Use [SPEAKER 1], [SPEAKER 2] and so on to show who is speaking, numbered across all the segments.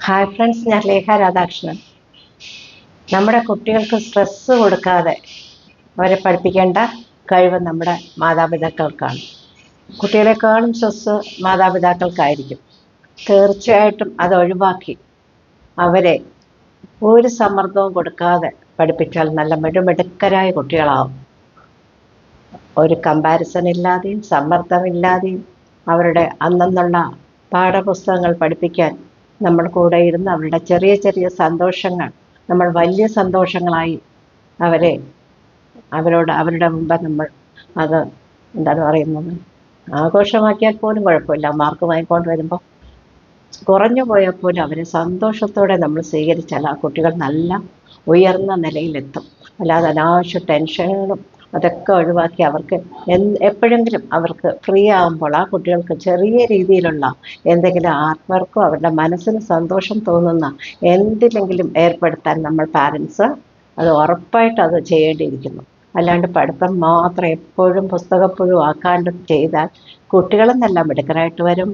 [SPEAKER 1] Hi friends ഞാൻ ലേഖ രാധാകൃഷ്ണൻ. നമ്മുടെ കുട്ടികൾക്ക് സ്ട്രെസ്സ് കൊടുക്കാതെ അവരെ പഠിപ്പിക്കേണ്ട കഴിവ് നമ്മുടെ മാതാപിതാക്കൾക്കാണ്. കുട്ടികളെക്കാളും സ്ട്രെസ്സ് മാതാപിതാക്കൾക്കായിരിക്കും. തീർച്ചയായിട്ടും അത് ഒഴിവാക്കി അവരെ ഒരു സമ്മർദ്ദവും കൊടുക്കാതെ പഠിപ്പിച്ചാൽ നല്ല മിടുമിടുക്കരായ കുട്ടികളാവും. ഒരു കമ്പാരിസൺ ഇല്ലാതെയും സമ്മർദ്ദമില്ലാതെയും അവരുടെ അന്നെന്നുള്ള പാഠപുസ്തകങ്ങൾ പഠിപ്പിക്കാൻ നമ്മൾ കൂടെ ഇരുന്ന് അവരുടെ ചെറിയ ചെറിയ സന്തോഷങ്ങൾ നമ്മൾ വലിയ സന്തോഷങ്ങളായി അവരെ അവരോട് അവരുടെ മുമ്പ് നമ്മൾ അത് എന്താണ് പറയുന്നത്? ആഘോഷമാക്കിയാൽ പോലും കുഴപ്പമില്ല. മാർക്ക് വാങ്ങിക്കൊണ്ട് വരുമ്പോൾ കുറഞ്ഞു പോയാൽ പോലും അവരെ സന്തോഷത്തോടെ നമ്മൾ സ്വീകരിച്ചാൽ ആ കുട്ടികൾ നല്ല ഉയർന്ന നിലയിലെത്തും. അല്ലാതെ അനാവശ്യ ടെൻഷനുകളും അതൊക്കെ ഒഴിവാക്കി അവർക്ക് എപ്പോഴെങ്കിലും അവർക്ക് ഫ്രീ ആകുമ്പോൾ ആ കുട്ടികൾക്ക് ചെറിയ രീതിയിലുള്ള എന്തെങ്കിലും ആർട്ട് വർക്കോ അവരുടെ മനസ്സിന് സന്തോഷം തോന്നുന്ന എന്തിലെങ്കിലും ഏർപ്പെടുത്താൻ നമ്മൾ പാരൻസ് അത് ഉറപ്പായിട്ട് അത് ചെയ്യേണ്ടിയിരിക്കുന്നു. അല്ലാണ്ട് പഠിത്തം മാത്രം എപ്പോഴും പുസ്തകപ്പുഴും ആക്കാണ്ട് ചെയ്താൽ കുട്ടികളെന്നെല്ലാം മിടുക്കരായിട്ട് വരും.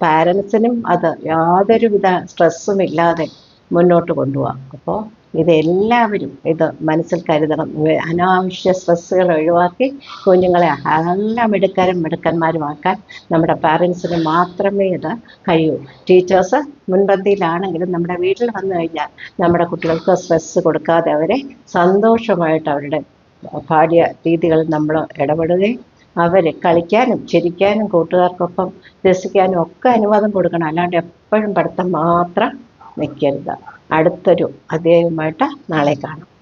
[SPEAKER 1] പാരൻസിനും അത് യാതൊരുവിധ സ്ട്രെസ്സും ഇല്ലാതെ മുന്നോട്ട് കൊണ്ടുപോകാം അപ്പോൾ ഇതെല്ലാവരും ഇത് മനസ്സിൽ കരുതണം. അനാവശ്യ സ്ട്രെസ്സുകൾ ഒഴിവാക്കി കുഞ്ഞുങ്ങളെ നല്ല മിടുക്കരും മിടുക്കന്മാരുമാക്കാൻ നമ്മുടെ പാരൻസിന് മാത്രമേ ഇത് കഴിയൂ. ടീച്ചേഴ്സ് മുൻപന്തിയിലാണെങ്കിലും നമ്മുടെ വീട്ടിൽ വന്നു കഴിഞ്ഞാൽ നമ്മുടെ കുട്ടികൾക്ക് സ്ട്രെസ്സ് കൊടുക്കാതെ അവരെ സന്തോഷമായിട്ട് അവരുടെ പാഠ്യ രീതികൾ നമ്മൾ ഇടപെടുകയും അവരെ കളിക്കാനും ചിരിക്കാനും കൂട്ടുകാർക്കൊപ്പം രസിക്കാനും ഒക്കെ അനുവാദം കൊടുക്കണം. അല്ലാണ്ട് എപ്പോഴും പഠിത്തം മാത്രം നിൽക്കരുത്. അടുത്തൊരു അധ്യായവുമായിട്ട് നാളെ കാണാം.